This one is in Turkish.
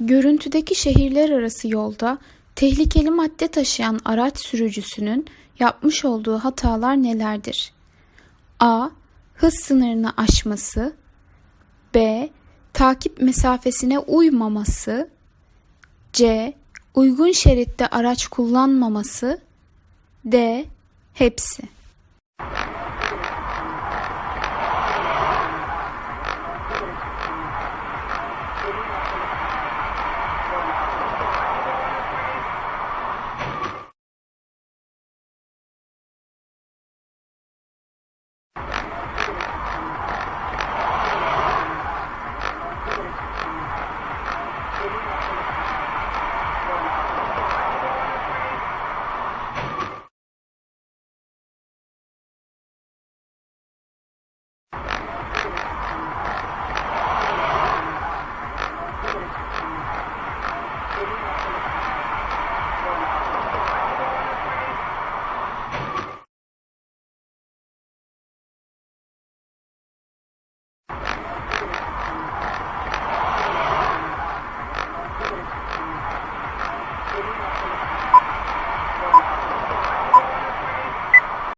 Görüntüdeki şehirler arası yolda tehlikeli madde taşıyan araç sürücüsünün yapmış olduğu hatalar nelerdir? A. Hız sınırını aşması B. Takip mesafesine uymaması C. Uygun şeritte araç kullanmaması D. Hepsi